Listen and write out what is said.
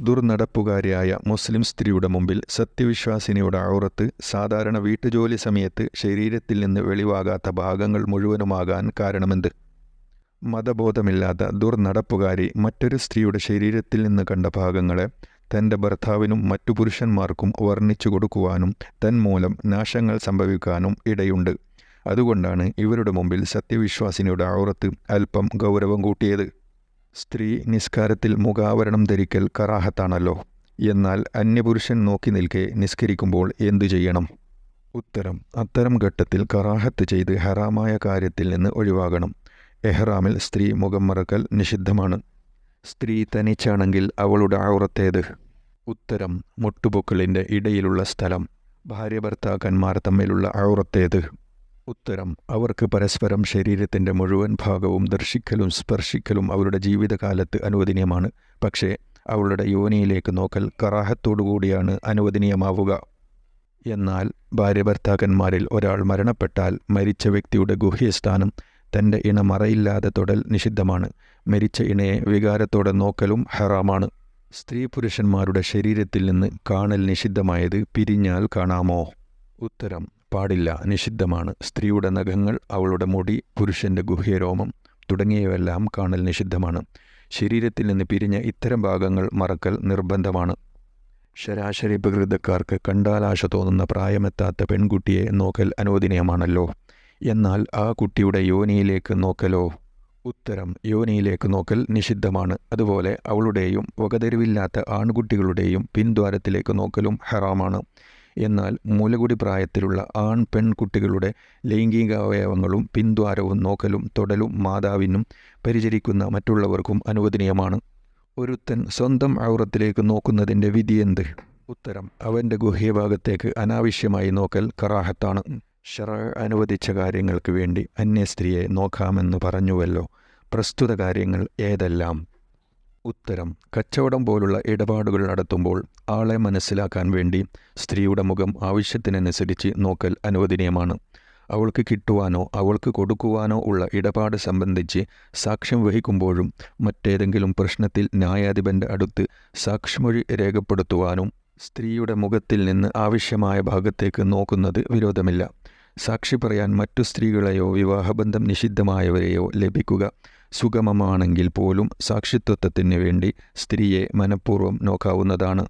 ദുർനടപ്പുകാരിയായ മുസ്ലിം സ്ത്രീയുടെ മുമ്പിൽ സത്യവിശ്വാസിനിയുടെ ഔറത്ത് സാധാരണ വീട്ടുജോലി സമയത്ത് ശരീരത്തിൽ നിന്ന് വെളിവാകാത്ത ഭാഗങ്ങൾ മുഴുവനുമാകാൻ കാരണമെന്ത്? മതബോധമില്ലാത്ത ദുർനടപ്പുകാരി മറ്റൊരു സ്ത്രീയുടെ ശരീരത്തിൽ നിന്ന് കണ്ട ഭാഗങ്ങളെ തന്റെ ഭർത്താവിനും മറ്റു പുരുഷന്മാർക്കും വർണിച്ചു കൊടുക്കുവാനും തന്മൂലം നാശങ്ങൾ സംഭവിക്കാനും ഇടയുണ്ട്. അതുകൊണ്ടാണ് ഇവരുടെ മുമ്പിൽ സത്യവിശ്വാസിനിയുടെ ഔറത്ത് അല്പം ഗൗരവം കൂട്ടിയത്. സ്ത്രീ നിസ്കാരത്തിൽ മുഖാവരണം ധരിക്കൽ കറാഹത്താണല്ലോ. എന്നാൽ അന്യപുരുഷൻ നോക്കി നിൽക്കെ നിസ്കരിക്കുമ്പോൾ എന്തു ചെയ്യണം? ഉത്തരം അത്തരം ഘട്ടത്തിൽ കറാഹത്ത് ചെയ്ത് ഹറാമായ കാര്യത്തിൽ നിന്ന് ഒഴിവാകണം. എഹ്റാമിൽ സ്ത്രീ മുഖം മറക്കൽ നിഷിദ്ധമാണ്. സ്ത്രീ തനിച്ചാണെങ്കിൽ അവളുടെ ഔറത്തേത്. ഉത്തരം മുട്ടുപൊക്കളിന്റെ ഇടയിലുള്ള സ്ഥലം. ഭാര്യ ഭർത്താക്കന്മാർ തമ്മിലുള്ള ഔറത്തേത്. ഉത്തരം. അവർക്ക് പരസ്പരം ശരീരത്തിന്റെ മുഴുവൻ ഭാഗവും ദർശിക്കലും സ്പർശിക്കലും അവരുടെ ജീവിതകാലത്ത് അനുവദനീയമാണ്. പക്ഷേ അവളുടെ യോനിയിലേക്ക് നോക്കൽ കറാഹത്തോടുകൂടിയാണ് അനുവദനീയമാവുക. എന്നാൽ ഭാര്യ ഭർത്താക്കന്മാരിൽ ഒരാൾ മരണപ്പെട്ടാൽ മരിച്ച വ്യക്തിയുടെ ഗുഹ്യസ്ഥാനം തന്റെ ഇണ മറയില്ലാതെ തൊടൽ നിഷിദ്ധമാണ്. മരിച്ച ഇണയെ വികാരത്തോടെ നോക്കലും ഹറാമാണ്. സ്ത്രീ പുരുഷന്മാരുടെ ശരീരത്തിൽ നിന്ന് കാണൽ നിഷിദ്ധമായത് പിരിഞ്ഞാൽ കാണാമോ? ഉത്തരം. പാടില്ല നിഷിദ്ധമാണ്. സ്ത്രീയുടെ നഖങ്ങൾ അവളുടെ മുടി പുരുഷന്റെ ഗുഹ്യരോമം തുടങ്ങിയവയെല്ലാം കാണൽ നിഷിദ്ധമാണ്. ശരീരത്തിൽ നിന്ന് പിരിഞ്ഞ ഇത്തരം ഭാഗങ്ങൾ മറക്കൽ നിർബന്ധമാണ്. ശരാശരി പ്രകൃതക്കാർക്ക് കണ്ടാലാശ തോന്നുന്ന പ്രായമെത്താത്ത പെൺകുട്ടിയെ നോക്കൽ അനുവദനീയമാണല്ലോ. എന്നാൽ ആ കുട്ടിയുടെ യോനിയിലേക്ക് നോക്കലോ? ഉത്തരം യോനിയിലേക്ക് നോക്കൽ നിഷിദ്ധമാണ്. അതുപോലെ അവളുടെയും വകതെരുവില്ലാത്ത ആൺകുട്ടികളുടെയും പിൻദ്വാരത്തിലേക്ക് നോക്കലും ഹറാമാണ്. എന്നാൽ മൂലകുടി പ്രായത്തിലുള്ള ആൺ പെൺകുട്ടികളുടെ ലൈംഗിക അവയവങ്ങളും പിൻദ്വാരവും നോക്കലും തൊടലും മാതാവിനും പരിചരിക്കുന്ന മറ്റുള്ളവർക്കും അനുവദനീയമാണ്. ഒരുത്തൻ സ്വന്തം ഔറത്തിലേക്ക് നോക്കുന്നതിന്റെ വിധിയെന്ത് ഉത്തരം അവന്റെ ഗുഹ്യഭാഗത്തേക്ക് അനാവശ്യമായി നോക്കൽ കറാഹത്താണ്. ഷറ അനുവദിച്ച കാര്യങ്ങൾക്ക് വേണ്ടി അന്യ സ്ത്രീയെ നോക്കാമെന്ന് പറഞ്ഞുവല്ലോ. പ്രസ്തുത കാര്യങ്ങൾ ഏതെല്ലാം? ഉത്തരം. കച്ചവടം പോലുള്ള ഇടപാടുകൾ നടത്തുമ്പോൾ ആളെ മനസ്സിലാക്കാൻ വേണ്ടി സ്ത്രീയുടെ മുഖം ആവശ്യത്തിനനുസരിച്ച് നോക്കൽ അനുവദനീയമാണ്. അവൾക്ക് കിട്ടുവാനോ അവൾക്ക് കൊടുക്കുവാനോ ഉള്ള ഇടപാട് സംബന്ധിച്ച് സാക്ഷ്യം വഹിക്കുമ്പോഴും മറ്റേതെങ്കിലും പ്രശ്നത്തിൽ ന്യായാധിപന്റെ അടുത്ത് സാക്ഷിമൊഴി രേഖപ്പെടുത്തുവാനും സ്ത്രീയുടെ മുഖത്തിൽ നിന്ന് ആവശ്യമായ ഭാഗത്തേക്ക് നോക്കുന്നത് വിരോധമില്ല. സാക്ഷി പറയാൻ മറ്റു സ്ത്രീകളെയോ വിവാഹബന്ധം നിഷിദ്ധമായവരെയോ ലഭിക്കുക സുഗമമാണെങ്കിൽ പോലും സാക്ഷിത്വത്തിന് വേണ്ടി സ്ത്രീയെ മനഃപൂർവം നോക്കാവുന്നതാണ്.